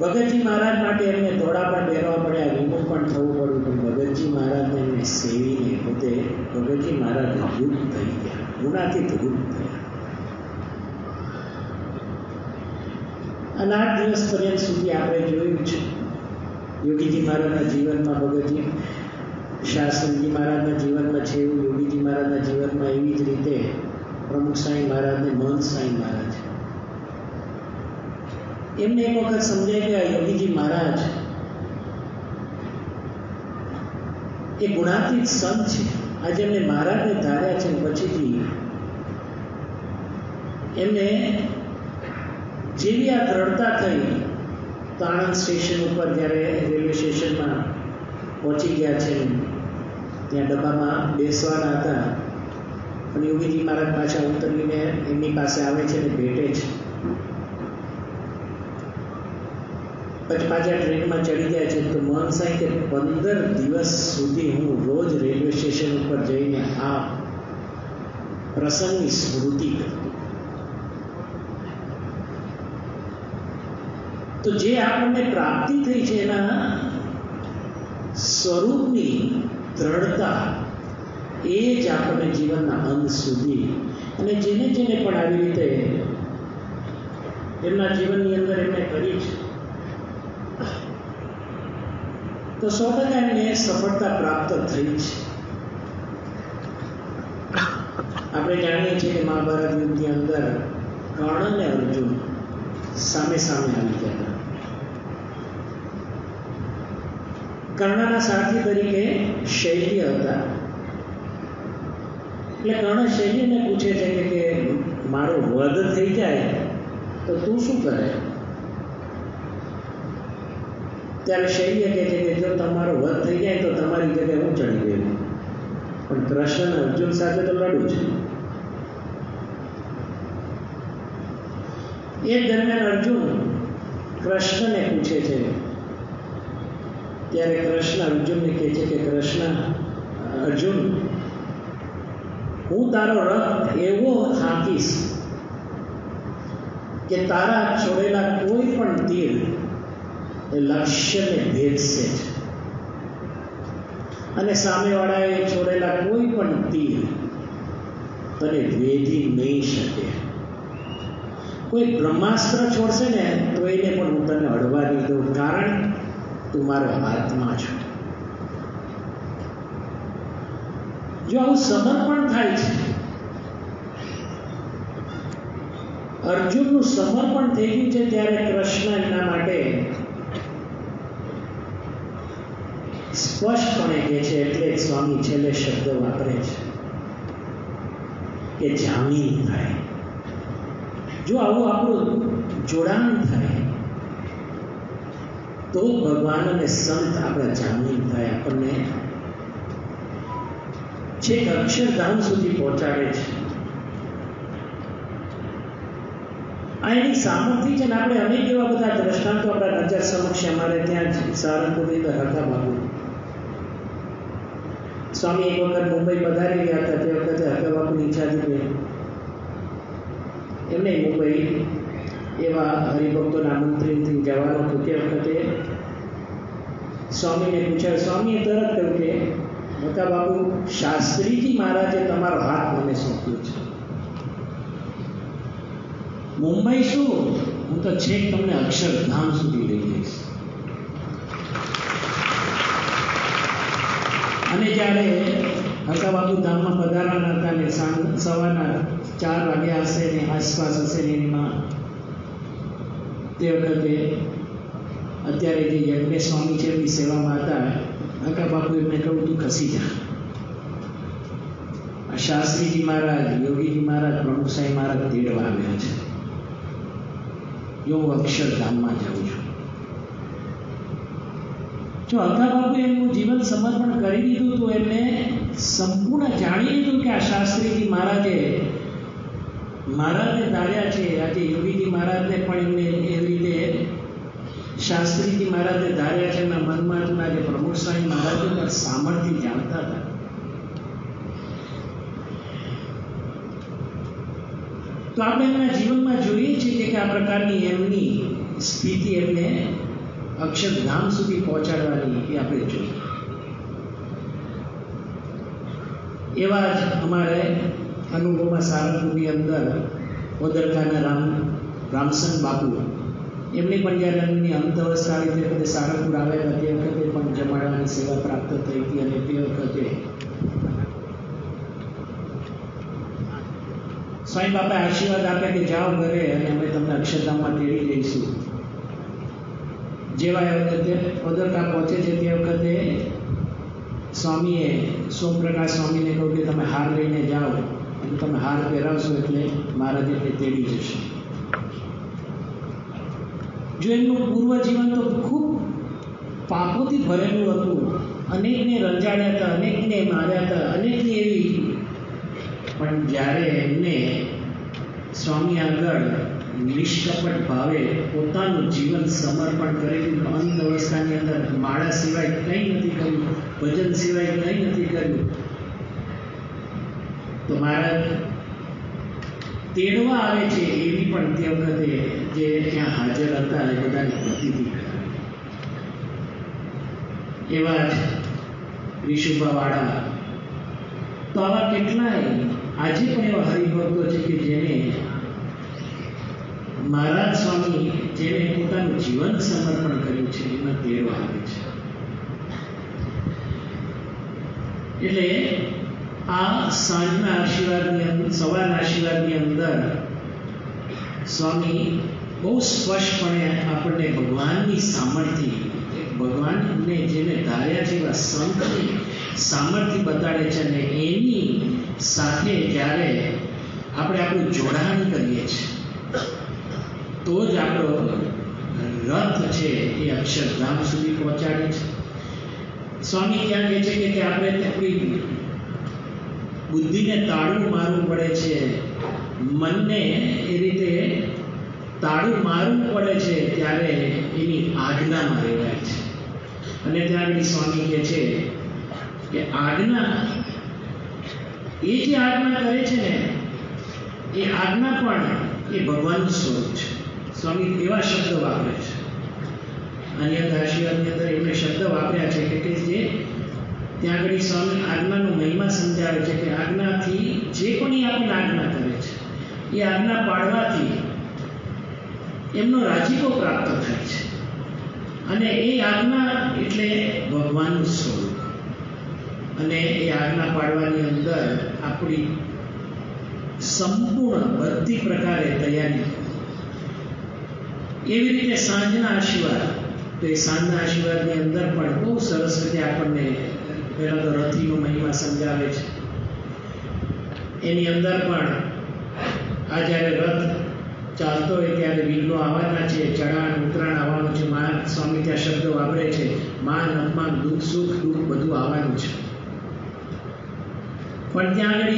ભગતજી મહારાજ માટે એમને થોડા પણ પહેરવા પડ્યા વિમુખ પણ થવું પડ્યું, પણ ભગતજી મહારાજને એમને સેવીને પોતે ભગતજી મહારાજ યુદ્ધ થઈ ગયા, ગુનાથી યુદ્ધ થયા. અને આઠ દિવસ પર્યંત સુધી આપણે જોયું છે. યોગીજી મહારાજના જીવનમાં ભગતજી, શાસ્ત્રીજી મહારાજના જીવનમાં છે એવું, યોગીજી મહારાજના જીવનમાં એવી જ રીતે પ્રમુખ સાંઈ મહારાજને મહંત સાંઈ મહારાજ એમને એક વખત સમજાય કે આ યોગીજી મહારાજ, એ ગુણાતીત સંત છે. આજે એમને મહારાજને ધાર્યા છે પછીથી એમને જેવી આ દ્રઢતા થઈ, તો આણંદ સ્ટેશન ઉપર જ્યારે રેલવે સ્ટેશનમાં પહોંચી ગયા છે, ત્યાં ડબ્બામાં બેસવાના હતા. અને યોગીજી મહારાજ પાછા ઉતરીને એમની પાસે આવે છે અને ભેટે છે. પછી પાછા ટ્રેનમાં ચડી જાય છે તો મોહન સાંઈ કે પંદર દિવસ સુધી હું રોજ રેલવે સ્ટેશન ઉપર જઈને આ પ્રસંગની સ્મૃતિ તો જે આપણને પ્રાપ્તિ થઈ છે એના સ્વરૂપની દ્રઢતા એ જ આપણને જીવનના અંત સુધી અને જેને જેને પણ આવી રીતે એમના જીવનની અંદર એમણે કરી છે. તો સો સફળતા પ્રાપ્ત થઈ છે આપણે જાણીએ છીએ કે મહાભારત યુદ્ધની અંદર કર્ણ અને અર્જુન સામે સામે આવી ગયા કર્ણના સારથી તરીકે શૈલ્ય હતા એટલે કર્ણ શૈલ્યને પૂછે છે કે મારો વધ થઈ જાય તો તું શું કરે ત્યારે શૈલ્ય કહે છે કે જો તમારો વધ થઈ જાય તો તમારી જગ્યાએ હું ચડી ગયો પણ કૃષ્ણ અર્જુન સાથે તો લડું છે. એ દરમિયાન અર્જુન કૃષ્ણને પૂછે છે. ત્યારે કૃષ્ણ અર્જુનને કહે છે કે કૃષ્ણ, અર્જુન, હું તારો રથ એવો હાંકીશ કે તારા છોડેલા કોઈ પણ તીર એ લક્ષ્યને ભેદશે જ અને સામેવાળાએ છોડેલા કોઈ પણ તીર તને વેધી નહીં શકે. કોઈ બ્રહ્માસ્ત્ર છોડશે ને, તો એને પણ હું તને અડવા નહીં દઉં, કારણ તું મારો હાથમાં છો. જો આવું સમર્પણ થાય છે, અર્જુનનું સમર્પણ થઈ ગયું છે, ત્યારે કૃષ્ણ એના માટે સ્પષ્ટપણે કહે છે એટલે જ સ્વામી છેલ્લે શબ્દ વાપરે છે કે જામીન થાય. જો આવું આપણું જોડાણ થાય, તો ભગવાન અને સંત આપણા જામીન થાય. આપણને છેક અક્ષરધામ સુધી પહોંચાડે છે. આ એની સામર્થ્ય છે ને આપણે અનેક એવા બધા દ્રષ્ટાંતો આપણા નજર સમક્ષ અમારે ત્યાં સારંગપુરની અંદર હતા બાબુ સ્વામી એક વખત મુંબઈ પધારી ગયા હતા, તે વખતે બાપુની ઈચ્છાથી એમને મુંબઈ એવા હરિભક્તોના મંત્રીથી જવાનું હતું. તે વખતે સ્વામીને પૂછ્યા, સ્વામીએ તરત કહ્યું કે, મોટા બાબુ શાસ્ત્રીજી મહારાજે તમારો હાથ મને સોંપ્યો છે. મુંબઈ શું? હું તો છેક તમને અક્ષરધામ સુધી લઈ જઈશ. અને જ્યારે હકા બાબુ ધામમાં પધારવાના હતા ને સવારના ચાર વાગ્યા હશે ને આસપાસ હશે ને એમાં તે વખતે અત્યારે જે યજ્ઞ સ્વામી છે એમની સેવામાં હતા હકા બાપુ એમને કહ્યું, તું ખસી જા. આ શાસ્ત્રીજી મહારાજ, યોગીજી મહારાજ, પ્રમુખ સાહેબ મહારાજ તેડવા આવ્યા છે. જો હું અક્ષરધામમાં જાઉં જો અગા બાપુ એમનું જીવન સમર્પણ કરી દીધું તો એમને સંપૂર્ણ જાણી લીધું કે આ શાસ્ત્રીજી મહારાજે મહારાજને ધાર્યા છે. આજે યોગીજી મહારાજને પણ એમને એવી રીતે શાસ્ત્રીજી મહારાજે ધાર્યા છે. એમના મનમાં હતું આજે સ્વામી મહારાજે સામર્થ્ય જાણતા હતા. તો આપણે એમના જીવનમાં જોઈએ છીએ કે આ પ્રકારની એમની સ્થિતિ એમને અક્ષરધામ સુધી પહોંચાડવાની એ આપણે જોઈએ એવા જ અમારે અનુભવમાં સારંગપુરની અંદર ઓદરકાના રામ, રામસન બાપુ, એમની પણ જ્યારે એમની અંત અવસ્થા આવી તે વખતે સારંગપુર આવેલા તે વખતે પણ જમાડવાની સેવા પ્રાપ્ત થઈ હતી અને તે વખતે સ્વામી બાપા આશીર્વાદ આપે કે જાઓ ઘરે અને અમે તમને અક્ષરધામમાં તેડી જઈશું જેવા ઓદરકા પહોંચે છે તે વખતે સ્વામીએ, સોમપ્રકાશ સ્વામીને કહ્યું કે તમે હાર લઈને જાઓ અને તમે હાર પહેરાવશો એટલે મહારાજ એમને તેડી જશે. જો એમનું પૂર્વ જીવન તો ખૂબ પાપોથી ભરેલું હતું, અનેકને રંજાડ્યા હતા, અનેકને માર્યા હતા, અનેકની એવી. પણ જ્યારે એમને સ્વામી આગળ નિષ્કપટ ભાવે પોતાનું જીવન સમર્પણ કરેલું અંત અવસ્થાની અંદર માળા સિવાય કંઈ નથી કર્યું. ભજન સિવાય કંઈ નથી કર્યું. તો મારા તેડવા આવે છે એવી પણ તે વખતે જે ત્યાં હાજર હતા એ બધાની પ્રતીતિ. એવા જ વિશુભાવાળા તો આવા કેટલાય આજે પણ એવા હરિભક્તો છે કે જેને મહારાજ સ્વામી જેને પોતાનું જીવન સમર્પણ કર્યું છે, એમાં તેરો આવે છે. એટલે આ સાંજના આશીર્વાદની અંદર સવારના આશીર્વાદની અંદર સ્વામી બહુ સ્પષ્ટપણે આપણને ભગવાનની સામર્થ્ય ભગવાનને જેને ધાર્યા છે એવા સંતની સામર્થ્ય બતાડે છે અને એની સાથે જ્યારે આપણે આપણું જોડાણ કરીએ છીએ. તો જ આપણો રથ છે એ અક્ષરધામ સુધી પહોંચાડે છે. સ્વામી ત્યાં કહે છે કે આપણે આપણી બુદ્ધિને તાળું મારવું પડે છે. મનને એ રીતે તાળું મારવું પડે છે ત્યારે એની આજ્ઞામાં રહેવાય છે. અને ત્યાં આગળ સ્વામી કહે છે કે આજ્ઞા, એ જે આજ્ઞા કરે છે ને, એ આજ્ઞા પણ એ ભગવાનનું સ્વરૂપ છે. સ્વામી એવા શબ્દ વાપરે છે. અન્ય આશીર્વાદની અંદર એમણે શબ્દ વાપર્યા છે કે જે ત્યાં આગળ સ્વામી આજ્ઞાનો મહિમા સમજાવે છે કે આજ્ઞાથી જે કોની આપણે આજ્ઞા કરે છે, એ આજ્ઞા પાડવાથી એમનો રાજીપો પ્રાપ્ત થાય છે. અને એ આજ્ઞા એટલે ભગવાનનું સ્વરૂપ. અને એ આજ્ઞા પાડવાની અંદર આપણી સંપૂર્ણ બધી પ્રકારે તૈયારી એવી રીતે સાંજના આશીર્વાદ. તો એ સાંજના આશીર્વાદની અંદર પણ બહુ સરસ રીતે આપણને પહેલાં તો રથીનો મહિમા સમજાવે છે. એની અંદર પણ આ જ્યારે રથ ચાલતો હોય ત્યારે વિઘ્નો આવવાના છે, ચઢાણ, ઉતરાણ આવવાનું છે, મા સ્વામી ત્યાં શબ્દો વાપરે છે, માન, અપમાન, દુઃખ, સુખ, દુઃખ બધું આવવાનું છે. પણ ત્યાં આગળ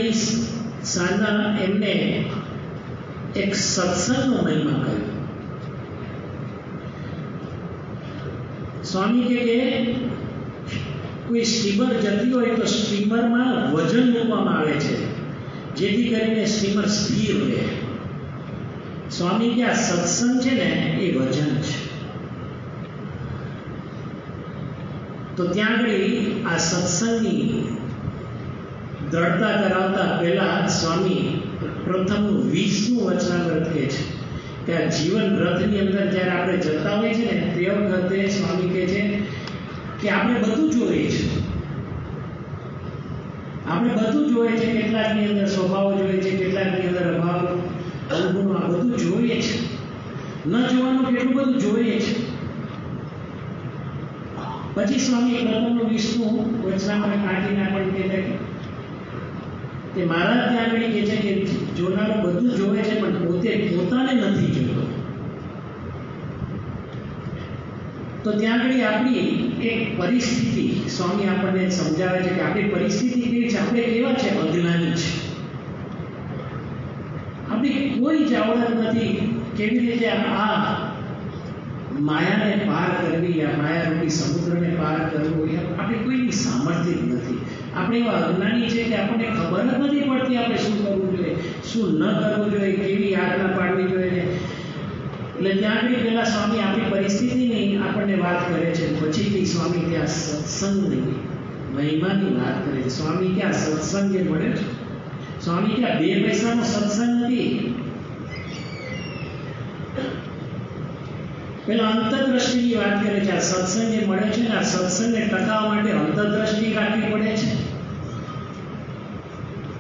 સાંજના એમને એક સત્સંગનો મહિમા કહ્યો. સ્વામી કે કોઈ સ્ટીમર જતી હોય તો સ્ટીમરમાં વજન મૂકવામાં આવે છે, જેથી કરીને સ્ટીમર સ્થિર રહે. સ્વામી કે આ સત્સંગ છે ને, એ વજન છે. તો ત્યાં આગળ આ સત્સંગની દ્રઢતા કરાવતા પહેલા સ્વામી પ્રથમ વીસનું વચનામૃત કહે છે. આ જીવન રથની અંદર જ્યારે આપણે જતા હોઈએ છીએ ને, તે વખતે સ્વામી કહે છે કે આપણે બધું જોઈએ છે. આપણે બધું જોઈએ છે, કેટલાકની અંદર સ્વભાવ જોઈએ છે, કેટલાકની અંદર અભાવ અવગુણો આ બધું જોઈએ છે. ન જોવાનું કેટલું બધું જોઈએ છે. પછી સ્વામી પ્રથમનું વિષ્ણુ વચનામાં કાઢીને આપણને કહે છે કે મહારાજ ત્યાં આગળ કહે છે કે જોનારો બધું જોવે છે, પણ પોતે પોતાને નથી જોતો તો ત્યાં આગળ આપણી એક પરિસ્થિતિ, સ્વામી આપણને સમજાવે છે કે આપણી પરિસ્થિતિ કેવી છે, આપણે કેવા છે? અજ્ઞાની છે. આપણી કોઈ જ આવડત નથી કેવી રીતે આ માયાને પાર કરવી યા માયારૂપી સમુદ્રને પાર કરવું, એ આપણે કોઈની સામર્થ્ય જ નથી. આપણે એવા અજ્ઞાની છે કે આપણને ખબર જ નથી પડતી આપણે શું કરવું જોઈએ, શું ન કરવું જોઈએ, કેવી આજ્ઞા પાડવી જોઈએ. એટલે ત્યાં બી પેલા સ્વામી આપણી પરિસ્થિતિની આપણને વાત કરે છે. પછીથી સ્વામી ત્યાં સત્સંગની મહિમાની વાત કરે છે. સ્વામી ક્યાં સત્સંગ જે મળે છે? સ્વામી ક્યાં બે પૈસાનો સત્સંગ નથી? પેલા અંતરદ્રષ્ટિની વાત કરે છે. આ સત્સંગ જે મળે છે ને આ સત્સંગને ટકાવવા માટે અંતરદ્રષ્ટિ રાખવી પડે છે.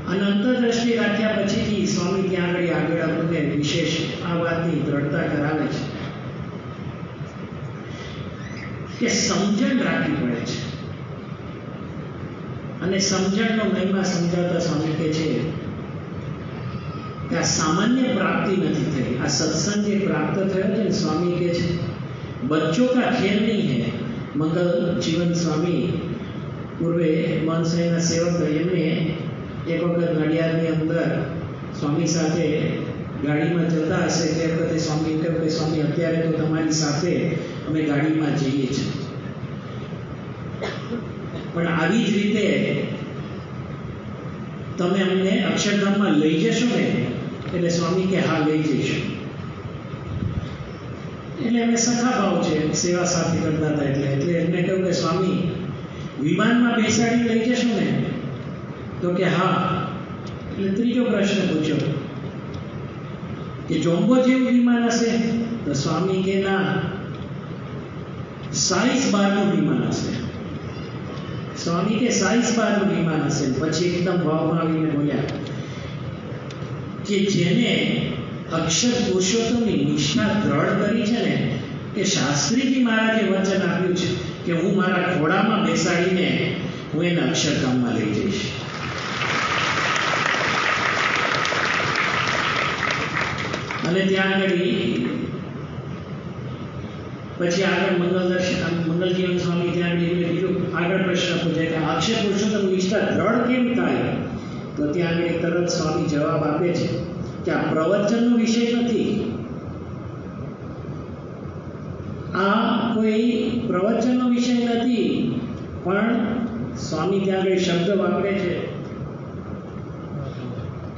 અને અંતરદ્રષ્ટિ રાખ્યા પછીથી સ્વામી ત્યાં આગળ આગળ આપણને વિશેષ આ વાતની દ્રઢતા કરાવે છે કે સમજણ રાખવી પડે છે. અને સમજણનો મહિમા સમજાવતા સ્વામી કે છે આ સામાન્ય પ્રાપ્તિ નથી થઈ. આ સત્સંગ જે પ્રાપ્ત થયો છે સ્વામી કે છે, બચ્ચો કા ખેલ નહીં હૈ? મંગલ જીવન સ્વામી, પૂર્વે મનસાઈના સેવક એમને એક વખત નડિયાદની અંદર સ્વામી સાથે ગાડીમાં જતા હશે, તે વખતે સ્વામી કહ્યું કે સ્વામી અત્યારે તો તમારી સાથે અમે ગાડીમાં જઈએ છીએ. પણ આવી જ રીતે તમે અમને અક્ષરધામમાં લઈ જશો ને, એટલે સ્વામી કે હા, લઈ જઈશું. એટલે એમને સખા ભાવ છે, સેવા સાથે કરતા હતા એટલે એટલે એમને કહ્યું કે સ્વામી, વિમાનમાં બેસાડી લઈ જશો ને તો કે હા. એટલે ત્રીજો પ્રશ્ન પૂછ્યો. કે જોમ્બો જેવું વિમાન હશે તો સ્વામી કે ના? સાઈસ બારનું વિમાન હશે. સ્વામી કે સાઈસ બારનું વિમાન હશે? પછી એકદમ ભાવમાં આવીને બોલ્યા. કે જેને અક્ષર પુરુષોત્તમની નિષ્ઠા દ્રઢ કરી છે ને, કે શાસ્ત્રીજી મહારાજે વચન આપ્યું છે કે હું મારા ઘોડામાં બેસાડીને હું એને અક્ષરધામમાં લઈ જઈશ. અને ત્યાં આગળ પછી આગળ મંગલ દર્શન મંગલ જીવન સ્વામી ત્યાં કીધું, આગળ પ્રશ્ન પૂછે કે આક્ષેપ પુરુષોત્તમ નિષ્ઠા દ્રઢ કેમ થાય? તો ત્યાં આગળ તરત સ્વામી જવાબ આપે છે કે આ પ્રવચનનો વિષય નથી. આ કોઈ પ્રવચનનો વિષય નથી. પણ સ્વામી ત્યાં આગળ શબ્દ વાપરે છે.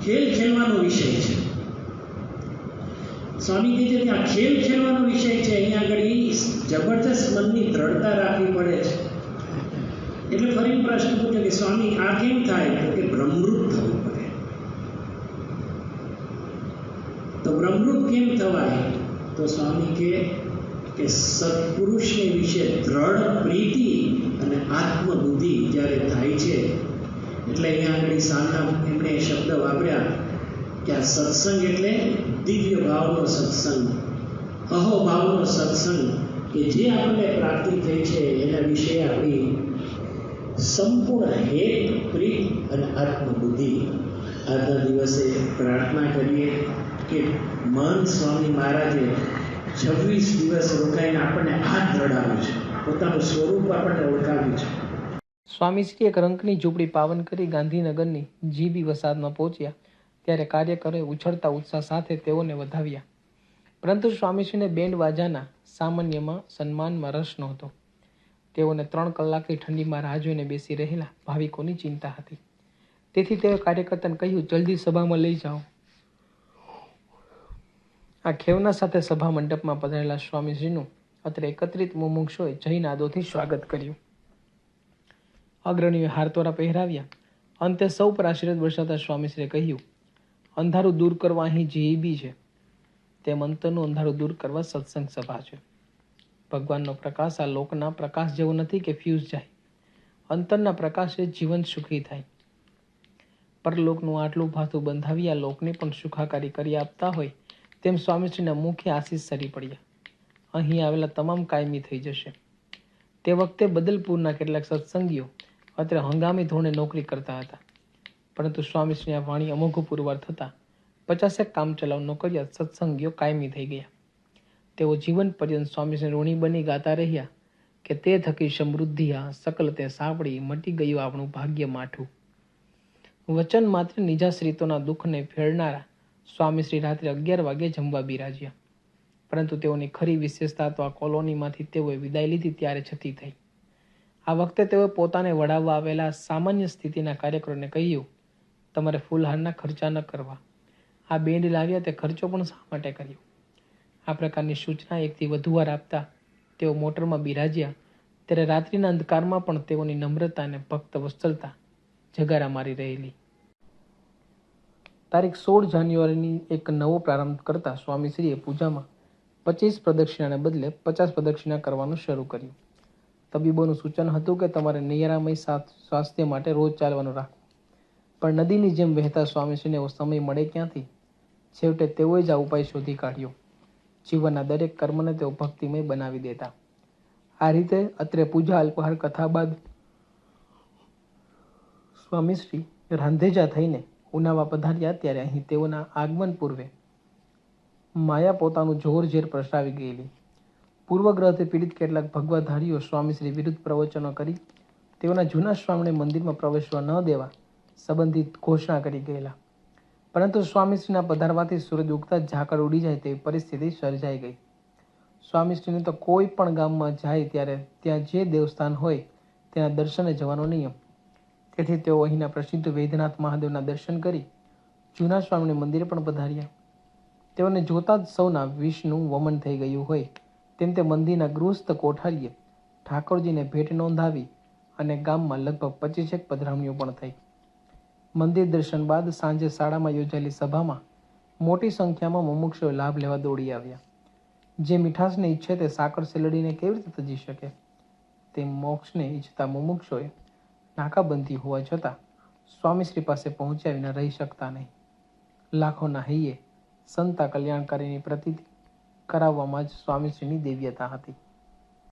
ખેલ ખેલવાનો વિષય છે. સ્વામી કહે છે કે આ ખેલ ખેલવાનો વિષય છે અહીંયા આગળ જબરજસ્ત મનની દ્રઢતા રાખવી પડે છે. એટલે ફરી પ્રશ્ન પૂછ્યો કે સ્વામી, આ કેમ થાય? તો કે ભ્રમૃત થવું પડે. તો ભ્રમૃત કેમ થવાય? તો સ્વામી કે કે સત્પુરુષને વિશે દ્રઢ પ્રીતિ અને આત્મબુદ્ધિ જ્યારે થાય છે, એટલે અહીંયા આગળ સાંતા એમણે શબ્દ વાપર્યા કે આ સત્સંગ એટલે દિવ્ય ભાવનો સત્સંગ. અહો ભાવનો સત્સંગ કે જે આપણને પ્રાપ્તિ થઈ છે એના વિશે આપણી સંપૂર્ણ હેત, પ્રીત અને આત્મબુદ્ધિ. આજના દિવસે પ્રાર્થના કરીએ કે મન સ્વામી મહારાજે છવ્વીસ દિવસ રોકાઈને આપણને આ દ્રઢાવ્યું છે. પોતાનું સ્વરૂપ આપણને ઓળખાવ્યું છે. સ્વામીશ્રી એક રંકની ઝૂંપડી પાવન કરી ગાંધીનગરની જીબી વસાદમાં પહોંચ્યા. ત્યારે કાર્યકરોએ ઉછળતા ઉત્સાહ સાથે તેઓને વધાવ્યા. પરંતુ સ્વામીશ્રીને બેન્ડ વાજાના સામાન્યમાં સન્માનમાં રસ નહોતો. તેઓને ત્રણ કલાકની ઠંડીમાં રાહ જોઈને બેસી રહેલા ભાવિકોની ચિંતા હતી. તેથી તેઓએ કાર્યકર્તાને કહ્યું, જલ્દી સભામાં લઈ જાઓ. આ ખેવના સાથે સભા મંડપમાં પધારેલા સ્વામીજીનું અત્રે એકત્રિત મુમુક્ષોએ જયનાદોથી સ્વાગત કર્યું. અગ્રણીઓ હારતોરા પહેરાવ્યા. અંતે સૌ પર આશીર્વાદ વર્ષાતા સ્વામીશ્રીએ કહ્યું અંધારું દૂર કરવા અહીં જીબી છે, તેમ અંતરનું અંધારું દૂર કરવા સત્સંગ સભા છે. ભગવાનનો પ્રકાશ, આ લોકના પ્રકાશ જેવો નથી કે ફ્યુઝ જાય. અંતરના પ્રકાશે જીવન સુખી થાય. પરલોકનું આટલું ભાથું બંધાવી આ લોકને પણ સુખાકારી કરી આપતા હોય, તેમ સ્વામીશ્રીના મુખે આશીષ સરી પડ્યા. અહીં આવેલા તમામ કાયમી થઈ જશે. તે વખતે બદલપુરના કેટલાક સત્સંગીઓ અત્રે હંગામી ધોરણે નોકરી કરતા હતા. પરંતુ સ્વામીશ્રી આ વાણી અમોઘું પુરવાર થતાં પચાસેક કામચલાઉ કર્યા સત્સંગીઓ કાયમી થઈ ગયા. તેઓ જીવન પર્યંત સ્વામીશ્રી ઋણી બની ગાતા રહ્યા કે તે થકી સમૃદ્ધિ આ સકલ તે સાંભળી મટી ગયું આપણું ભાગ્ય માઠું. વચન માત્ર નિજાશ્રિતોના દુઃખને ફેરનારા સ્વામીશ્રી રાત્રે અગિયાર વાગે જમવા બિરાજ્યા. પરંતુ તેઓની ખરી વિશેષતા તો આ કોલોનીમાંથી તેઓએ વિદાય લીધી ત્યારે છતી થઈ. આ વખતે તેઓએ પોતાને વડાવવા આવેલા સામાન્ય સ્થિતિના કાર્યકરોને કહ્યું તમારે ફૂલહારના ખર્ચા ન કરવા. આ બેન્ડ લાવ્યા તે ખર્ચો પણ શા માટે કર્યો? આ પ્રકારની સૂચના એકથી વધુ વાર આપતા તેઓ મોટરમાં બિરાજ્યા. ત્યારે રાત્રિના અંધકારમાં પણ તેઓની નમ્રતા અને ભક્ત વત્સલતા જગારા મારી રહેલી. તારીખ સોળ જાન્યુઆરીની એક નવો પ્રારંભ કરતા સ્વામીશ્રીએ પૂજામાં પચીસ પ્રદક્ષિણાને બદલે પચાસ પ્રદક્ષિણા કરવાનું શરૂ કર્યું. તબીબોનું સૂચન હતું કે તમારે નિયરામય સ્વાસ્થ્ય માટે રોજ ચાલવાનું રાખવું પણ નદીની જેમ વહેતા સ્વામીશ્રીને એવો સમય મળે ક્યાંથી? છેવટે તેઓએ જ આ ઉપાય શોધી કાઢ્યો. જીવનના દરેક કર્મને તેઓ ભક્તિમય બનાવી દેતા. આ રીતે અત્રે પૂજા, અલ્પહાર, કથા બાદ સ્વામીશ્રી રાંધેજા થઈને ઉનાવા પધાર્યા ત્યારે અહીં તેઓના આગમન પૂર્વે માયા પોતાનું જોર ઝેર પ્રસરાવી ગયેલી. પૂર્વગ્રહથી પીડિત કેટલાક ભગવાધારીઓ સ્વામીશ્રી વિરુદ્ધ પ્રવચનો કરી તેઓના જૂના સ્વામીને મંદિરમાં પ્રવેશવા ન દેવા સંબંધિત ઘોષણા કરી ગયેલા. પરંતુ સ્વામીશ્રીના પધારવાથી સૂરજ ઉગતા ઝાકળ ઉડી જાય તેવી પરિસ્થિતિ સર્જાઈ ગઈ. સ્વામીશ્રીને તો કોઈ પણ ગામમાં જાય ત્યારે ત્યાં જે દેવસ્થાન હોય તેના દર્શને જવાનો નિયમ. તેથી તેઓ અહીંના પ્રસિદ્ધ વૈદ્યનાથ મહાદેવના દર્શન કરી જૂના સ્વામીને મંદિરે પણ પધાર્યા. તેઓને જોતા જ સૌના વિષનું વમન થઈ ગયું હોય તેમ તે મંદિરના ગૃહસ્થ કોઠારીએ ઠાકોરજીને ભેટ નોંધાવી અને ગામમાં લગભગ પચીસેક પધરામણીઓ પણ થઈ. મંદિર દર્શન બાદ સાંજે શાળામાં યોજાયેલી સભામાં મોટી સંખ્યામાં મુમુક્ષો લાભ લેવા દોડી આવ્યા. જે મીઠાશને ઈચ્છે તે સાકર સેલડીને કેવી રીતે તજી શકે? તે મોક્ષને ઈચ્છતા મુમુક્ષોએ નાકાબંધી હોવા છતાં સ્વામીશ્રી પાસે પહોંચ્યા વિના રહી શકતા નહીં. લાખોના હૈયે સંતા કલ્યાણકારીની પ્રતીતિ કરાવવામાં જ સ્વામીશ્રીની દિવ્યતા હતી.